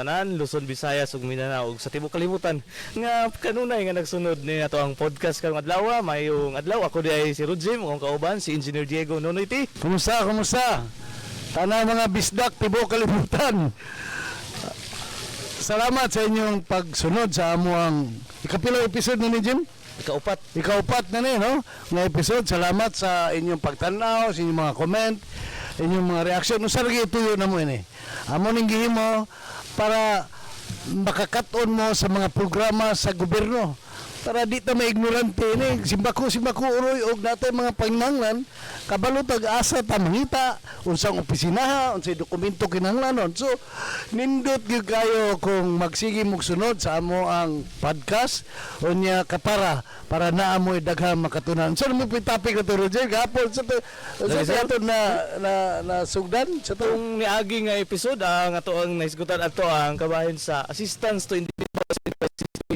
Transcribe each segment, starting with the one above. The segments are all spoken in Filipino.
tanan, Luzon, Visayas ug Mindanao ug sa tibuok kalibutan. Nga kanunay nga nagsunod ni ato ang podcast karong adlaw, mayong adlaw ako di ay si ug ang kauban si Engineer Diego Nonoy T. Kumusta, kumusta? Tana mga bisdak, tibo kalibutan. Salamat sa inyong pagsunod sa amuang ikapilang episode na ni Jim. Ikaupat. Ikaupat na ni, no? Nga episode. Salamat sa inyong pagtanaw, sa inyong mga comment, inyong mga reaksyon. Usa lagi ituyo na mo ini. Amo ning gihimo para makakaton mo sa mga programa sa gobyerno para di ta maignorante ni. Simbako simbako uroy og natay mga panginahanglan kabalo tag asa ta mangita unsang opisina unsay dokumento kinahanglanon so nindot gyud kayo kung magsige mog sunod sa amo ang podcast unya kapara para naa mo daghang makatunan. So mo pi topic na to Roger? Gapon sa to sa Lagi, sir. to na na na sugdan sa to? Itong niagi nga episode ang ato ang naisgutan ato ang kabahin sa assistance to individual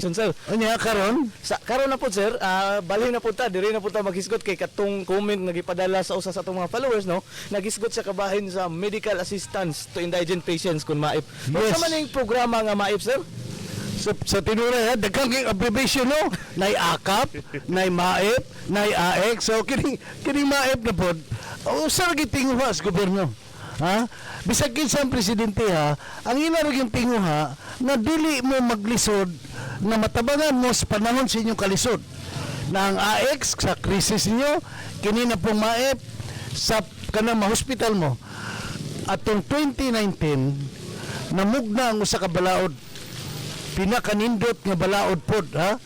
situation sir. unya karon Sa karon na po sir, ah, bali na po ta, diri na po ta maghisgot kay katong comment nga gipadala sa usa sa atong mga followers no. Naghisgot sa kabahin sa medical assistance to indigent patients kun maip. Yes. Yes. man ning programa nga maip sir? sa, sa tinura ha, daghang kay abbreviation no nay akap nay maip nay aek so kini kini maip na pod usa lagi tinguha sa gobyerno ha bisag kinsa ang presidente ha ang ina ra yung tinguha na dili mo maglisod na matabangan mo sa panahon sa inyong kalisod. Na ang AX sa krisis niyo kini na pong maip sa kanang ma-hospital mo. Atong 2019 namugna ang usa ka balaod. Pinakanindot nga balaod pod ha?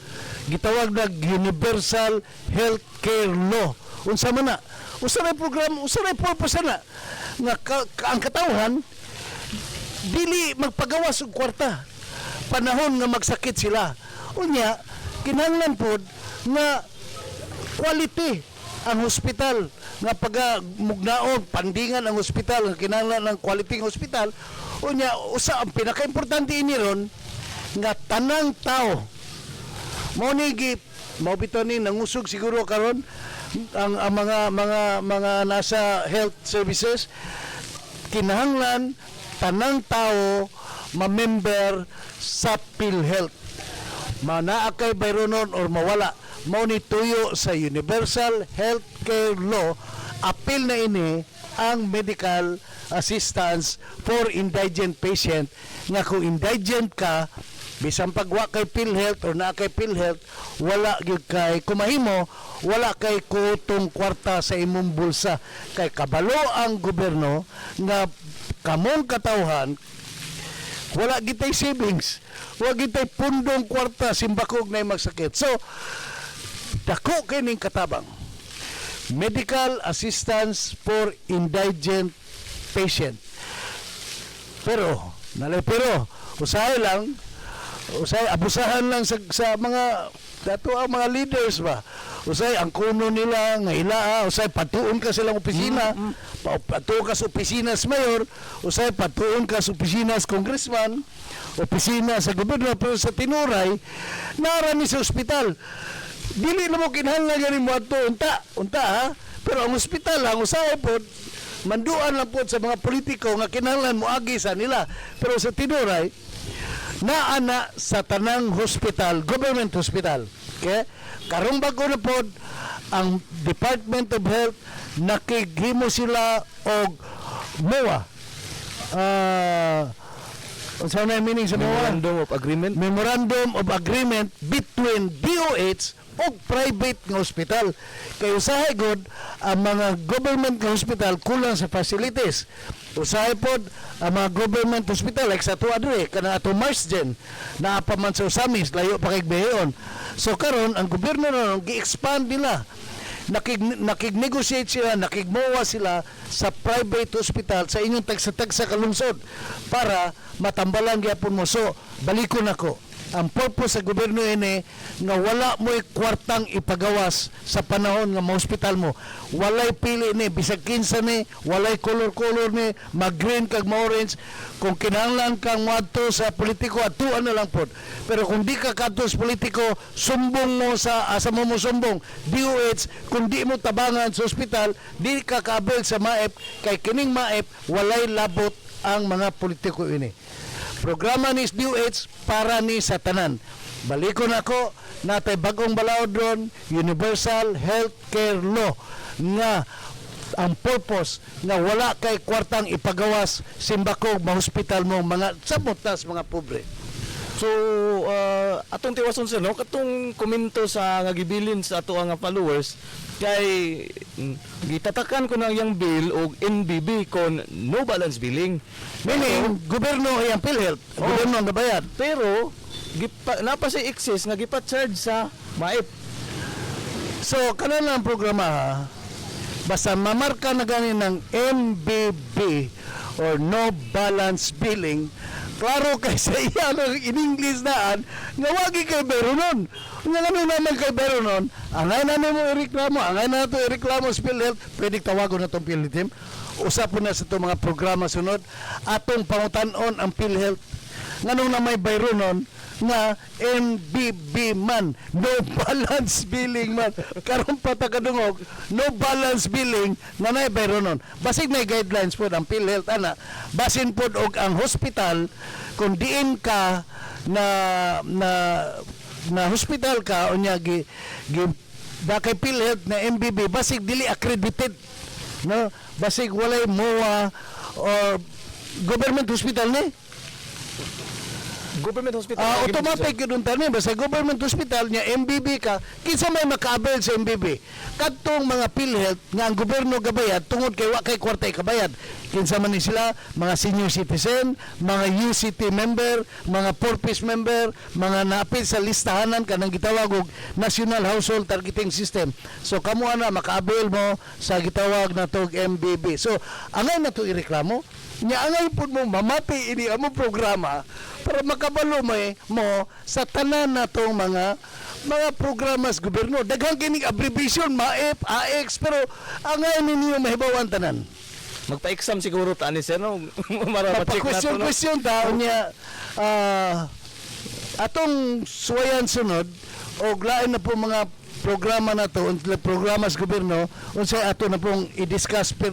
Gitawag na universal healthcare law. Unsa man na? Usa na program usa na purpose na? Nga ka, ka- ang katawhan dili magpagawas og kwarta panahon nga magsakit sila. Unya kinahanglan pod nga quality ang hospital nga pag mugnaon pandingan ang hospital nga kinahanglan ng quality ng hospital. Unya usa ang pinakaimportante ini ron nga tanang tao. Mo ni mo bitaw ni nangusog siguro karon ang, ang mga mga mga nasa health services. Kinahanglan tanang tao ma-member sa PhilHealth. Manaa kay bayronon or mawala mao sa Universal Healthcare Law. Apil na ini ang medical assistance for indigent patient. Nga kung indigent ka bisan pagwa kay PhilHealth or naa kay PhilHealth wala gyud kay kumahimo wala kay kutong kwarta sa imong bulsa. Kay kabalo ang gobyerno nga kamong katawhan wala gitay savings wala gitay pundong kwarta simbakog na magsakit. So dako kining katabang. Medical assistance for indigent patient. Pero nalay pero usahay lang. Usay abusahan lang sa, sa mga dato ang mga leaders ba usay ang kuno nila nga ila usay patuon ka silang opisina. Pa- patuon ka sa opisina sa mayor usay patuon ka sa opisina sa congressman opisina sa gobyerno pero sa tinuray narami sa ospital. Dili na mo kinahanglan ganin mo ato unta unta ha? Pero ang ospital ang usahay pod manduan lang pod sa mga politiko nga kinahanglan mo agi sa nila. Pero sa tinuray naa na sa tanang hospital, government hospital. Okay? Karong bago na pod ang Department of Health nakighimo sila og MOA. Ah, unsa na meaning sa MOA? Memorandum of Agreement. Memorandum of Agreement between DOH o private nga hospital. Kay usahay god ang mga government nga hospital kulang sa facilities. Usahay pod ang mga government hospital like sa tuwa dire kana ato Marsden na pa sa Usamis layo pa kay Beheon. So karon ang gobyerno na gi-expand nila nakig nakig-negotiate sila, nakigmowa sila sa private hospital sa inyong tagsa-tagsa kalungsod para matambalan gyapon mo. So, balikon ako. Ang purpose sa gobyerno ini nga wala mo'y kwartang ipagawas sa panahon nga ma-hospital mo. Walay pili ni, bisag kinsa ni, walay color-color ni, mag-green kag ma-orange. Kung kinahanglan kang moadto sa politiko, atuan na lang pod. Pero kung di ka kadto politiko, sumbong mo sa asa mo mo sumbong. DOH, kung di mo tabangan sa ospital, di ka kabel sa MAEP, kay kining MAEP, walay labot ang mga politiko ini. Programa ni DOH para ni sa tanan. Balikon ako, natay bagong balaod ron, Universal Healthcare Law nga ang purpose nga wala kay kwartang ipagawas simbakog ma-hospital mo mga samutas mga pobre. So, uh, atong tiwason sir, no? Katong komento sa nga gibilin sa ato nga followers, kay mm, gitatakan ko na yung bill og NBB kon no balance billing. Meaning, gobyerno ay ang PhilHealth, Oh. gobyerno ang nabayad. Pero gipa, napa si excess nga gipa-charge sa MAIP. So, kanan lang ang programa ha. Basta mamarka na gani ng MBB or no balance billing, klaro kay sa iya ng in English naan, nga wagi kay bero nun. Nga ano naman kay bero nun, angay na mo ireklamo, angay na ito ireklamo sa PhilHealth, pwede tawagon na itong PhilHealth team. Usap po na sa itong mga programa sunod, atong pangutanon ang PhilHealth. Nganong na may bayro nga NBB man. No balance billing man. Karon pa ta kadungog no balance billing nga nay bayro nun. Basig may guidelines pod ang PhilHealth ana. Basin pod og ang hospital kung diin ka na na na hospital ka unya gi, gi da kay PhilHealth na MBB basig dili accredited no? Basig walay MOA or government hospital ni Government hospital. Ang automatic yun tanin basta government hospital niya MBB ka kinsa may makaabel sa MBB kadtong mga PhilHealth nga ang gobyerno gabayad tungod kay wa kay kwarta kabayad. Kinsa man ni sila mga senior citizen mga UCT member mga purpose member mga naapil sa listahanan kanang gitawag og National Household Targeting System. So kamo ana makaabel mo sa gitawag na tog MBB so angay na to ireklamo nya angay pud mo mamati ini amo programa para makabalo mo eh, mo sa tanan na tong mga mga programa sa gobyerno. Daghang kining abbreviation, MAEP, AX, pero angay ninyo mahibawan tanan. Magpa-exam siguro ta ni sir no. Para ma-check na to. no? Question-question ta, niya, ah, atong suwayan sunod, o lain na po mga programa na to, unsay programa sa gobyerno, unsay ato na pong i-discuss per,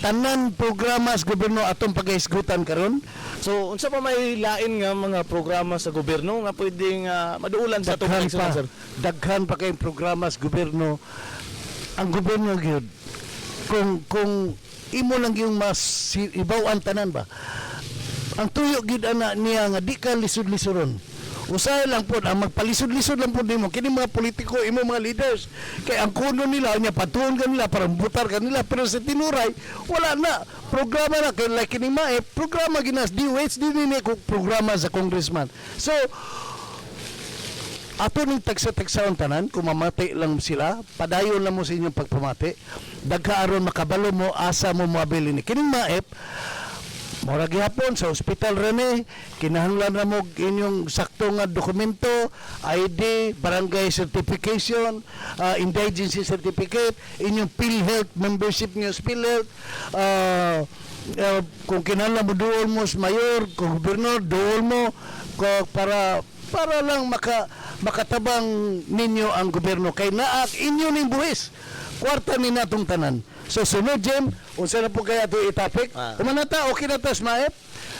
tanan programa sa gobyerno atong pagahisgutan karon. So, unsa pa may lain nga mga programa sa gobyerno nga pwedeng uh, maduulan sa atong pa. sir? daghan pa kayong programa sa gobyerno. Ang gobyerno gyud kung kung imo lang yung mas ibaw ang tanan ba? Ang tuyo gyud ana niya nga di ka lisod-lisoron usahay lang po ang magpalisod-lisod lang po nimo. Kini mga politiko imo mga leaders. Kay ang kuno nila nya patuon ka nila para butar ka nila. Pero sa tinuray wala na. Programa na kay like kini mae programa ginas. DOH din ni ko programa sa congressman. So ato ning tagsa-tagsaon tanan kung mamati lang sila padayon lang mo sa inyong pagpamati. Dagka aron makabalo mo asa mo moabili ni kining maep Mura gihapon sa ospital rene. Kinahanglan na mo inyong sakto nga dokumento, ID, barangay certification, uh, indigency certificate, inyong PhilHealth membership niyo sa PhilHealth, uh, uh, kung kinahanglan mo duol mo sa mayor, kung gobernador, duol mo para para lang maka makatabang ninyo ang gobyerno. Kay naak inyo ning buhis kwarta ni natong tanan so sunod Jem unsa na po kaya to itapik Ah. Kumanata, okay na to, Smaep?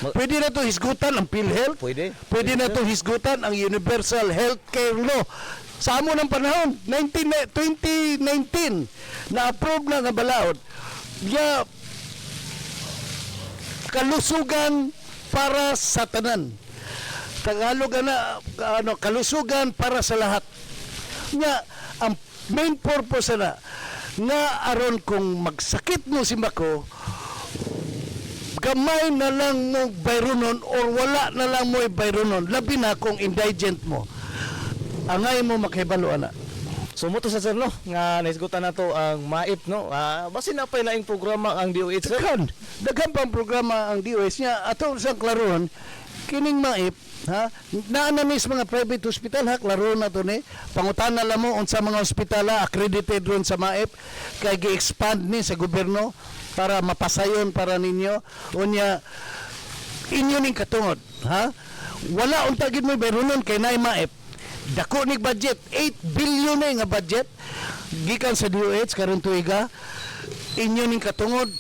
Ma- Pwede na to hisgutan ang PhilHealth? Pwede. Pwede na to hisgutan ang Universal Healthcare Law. Sa amo ng panahon, 19, na- 2019, na-approve na nga balaod. Ya, kalusugan para sa tanan. Tagalog na ano kalusugan para sa lahat. Nga ang main purpose na nga aron kung magsakit mo si Mako gamay na lang mo bayronon or wala na lang mo bayronon. Labi na kung indigent mo. Angay mo makibalo ana. So mo to sa sir no? Nga naisgutan na to ang MAIP no. Ah, basin na pa laing programa ang DOH sir. daghan daghan pang programa ang DOS niya. Ato sa klaron kining maip ha? Naa na mis mga private hospital ha? Klaro na to ni. Pangutana lang mo unsa mga ospitala accredited ron sa maip kay gi-expand ni sa gobyerno para mapasayon para ninyo. Unya inyo ning katungod ha? Wala unta gid mo bayronon kay naay maip dako ning budget 8 billion na nga budget. Gikan sa DOH karon tuiga inyo ning katungod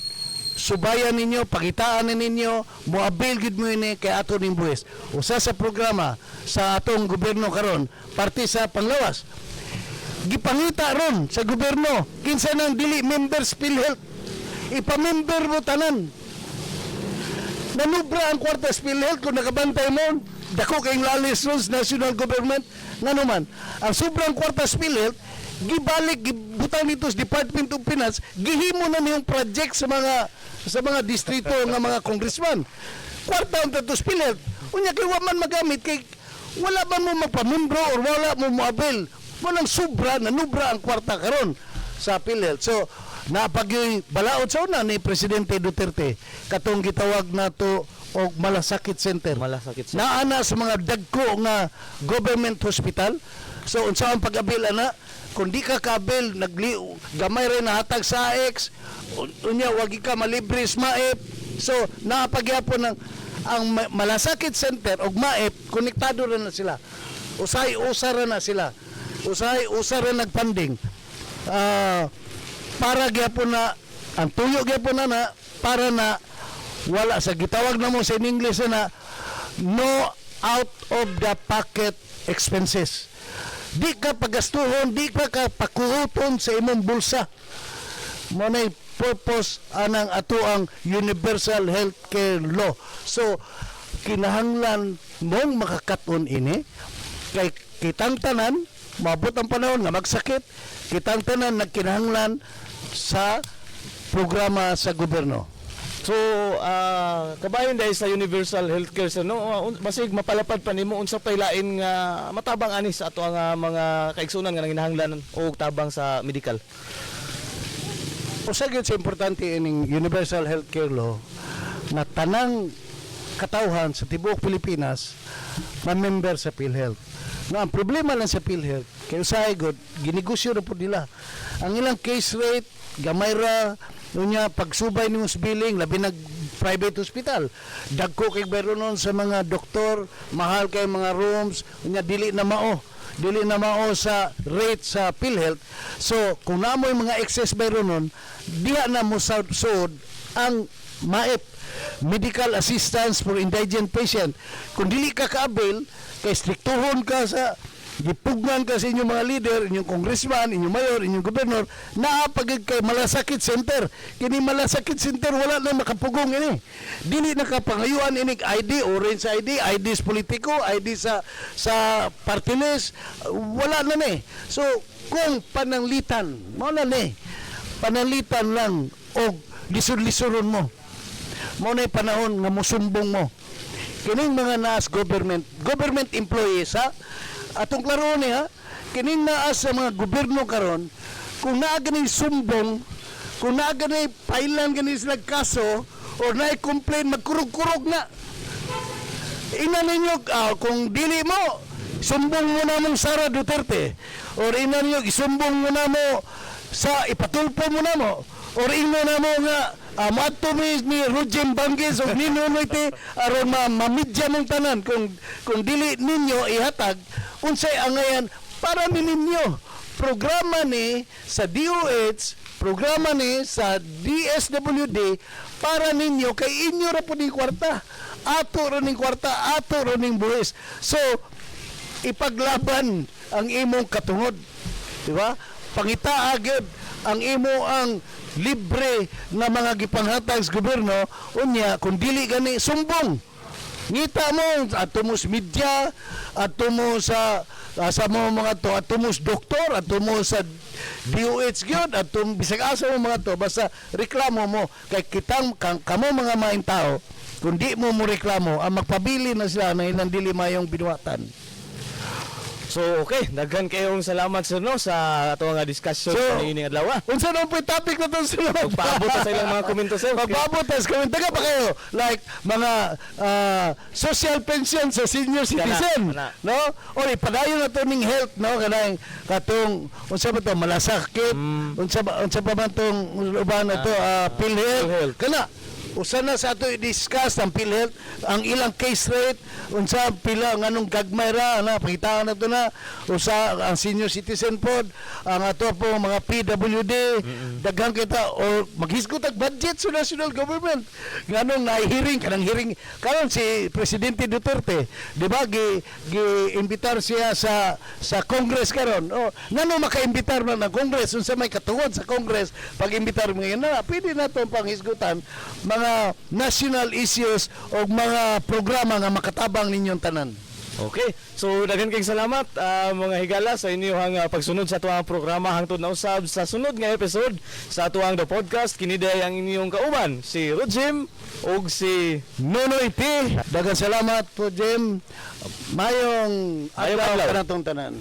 subayan ninyo pagitaan na ninyo moabil gid mo ini kay ato ning buwis usa sa programa sa atong gobyerno karon parte sa panglawas. Gipangita ron sa gobyerno kinsa nang dili members PhilHealth. Ipamember mo tanan. Nanubra ang kwarta sa PhilHealth kung nakabantay mo. Dako kayong lalis national government. Nga ang sobrang kwarta sa PhilHealth gibalik gibutang nito sa Department of Finance gihimo na niyong project sa mga sa mga distrito nga mga congressman. Kwarta ang tato sa PhilHealth unya kay man magamit kay wala man mo magpamembro or wala mo moabil walang sobra nanubra ang kwarta karon sa PhilHealth so napagyoy balaod sa una ni Presidente Duterte. Katong gitawag nato og malasakit center. Malasakit sir. naana sa mga dagko nga government hospital. So unsa ang pag-abil ana kung di ka kabil nagli gamay rin nahatag sa un- unya wag ka malibre sa MAEP. So napagyapon ng ang ma- malasakit center og MAEP konektado rin na sila. Usay usa ra na sila. Usay usa ra nagpanding. Ah para gyapon na ang tuyo gyapon na na para na wala sa gitawag na mo sa English na no out of the pocket expenses di ka pagastuhon di ka ka pakuuton sa imong bulsa. Mo na purpose anang ato ang universal healthcare law. So kinahanglan mong makakaton ini kay kitang tanan mabot ang panahon nga magsakit kitang tanan nagkinahanglan sa programa sa gobyerno So, ah kabayon dahil sa universal healthcare sir no, un- basig mapalapad pa nimo unsa pay lain nga matabang ani sa ato nga mga kaigsunan nga nanginahanglan og tabang sa medical. usa gyud sa importante ining universal healthcare law na tanang katawhan sa tibuok Pilipinas ma-member sa PhilHealth. Nga ang problema lang sa PhilHealth kay usahay gud ginegosyo ra pud nila. Ang ilang case rate gamay ra unya pagsubay nimo sa billing labi nag private hospital dagko kay bayronon sa mga doktor mahal kay mga rooms unya dili na mao dili na mao sa rate sa PhilHealth. So, kung namoy mga excess bayronon, diha na mo sa sud ang MAEP, Medical Assistance for Indigent Patient. Kung dili ka kaabil, kay striktuhon ka sa gipugnan ka sa inyong mga leader, inyong congressman, inyong mayor, inyong gobernador, naapagid kay malasakit center. Kini malasakit center wala na makapugong ini. Dili nakapangayuan ini ID, orange ID, IDs politiko, ID sa sa party list, wala na ni. So kung pananglitan, mo na ni. Pananglitan lang og lisod-lisoron mo. Mo na panahon nga musumbong mo kining mga naas government government employees ha atong klaro ni ha kining naas sa mga gobyerno karon kung naa gani sumbong kung naa gani pailan gani sila kaso or na complain magkurog-kurog na. Ina ninyo ah, kung dili mo sumbong mo na mong Sara Duterte or ina ninyo isumbong mo na mo sa ipatulpo mo na mo or ino na mo nga uh, mato mi ni Rojem Banggis o ninunoy te aron ma mamidya mong tanan kung kung dili ninyo ihatag unsay angayan para ni ninyo. Programa ni sa DOH programa ni sa DSWD para ninyo. Kay inyo ra po ni kwarta. Ato ra ning kwarta ato ra ning buhis so ipaglaban ang imong katungod. Di ba? Pangita agad ang imo ang libre nga mga gipanghatag sa gobyerno. Unya kung dili gani sumbong ngita mo ato mo media ato mo sa ah, sa mo mga to at tumo sa doktor at tumo sa DOH gyud at tum bisag asa mo mga to basta reklamo mo kay kitang kang, kamo mga maing tao kung di mo mo reklamo ang magpabili na sila na ilang dili mayong binuhatan. So okay, daghan kayong salamat sir no sa ato nga discussion So, so, niining adlaw. ah. Unsa na po yung topic na to sunod? Magpaabot na sa ilang mga komento sir. Magpaabot tas comment taga pa kayo like mga ah, social pension sa senior citizen kana. no o ipadayon na to ning health no kanang katong unsa ba to malasakit unsa ba unsa pa man tong uban na to ah, PhilHealth PhilHealth. kana usa na sa ato i-discuss ang PhilHealth ang ilang case rate unsa pila nganong gagmay ra na pakitaan na to na usa ang senior citizen pod ang ato po mga PWD daghang kita or maghisgot ang budget sa national government. Nganong na-hearing kanang hearing karon si presidente Duterte di ba gi gi-imbitar siya sa sa Congress karon. O ngano maka-imbitar na ng Congress unsa may katungod sa Congress pag-imbitar mo ngayon na pwede na to panghisgutan mga national issues o mga programa nga makatabang ninyong tanan Okay. So daghan kayong salamat ah, mga higala sa inyong ah, pagsunod sa atuang programa hangtod na usab sa sunod nga episode sa atuang the podcast kini day ang inyong kauban si Rojim ug si Nonoy P daghang salamat po Jim mayong adlaw. kanatong tanan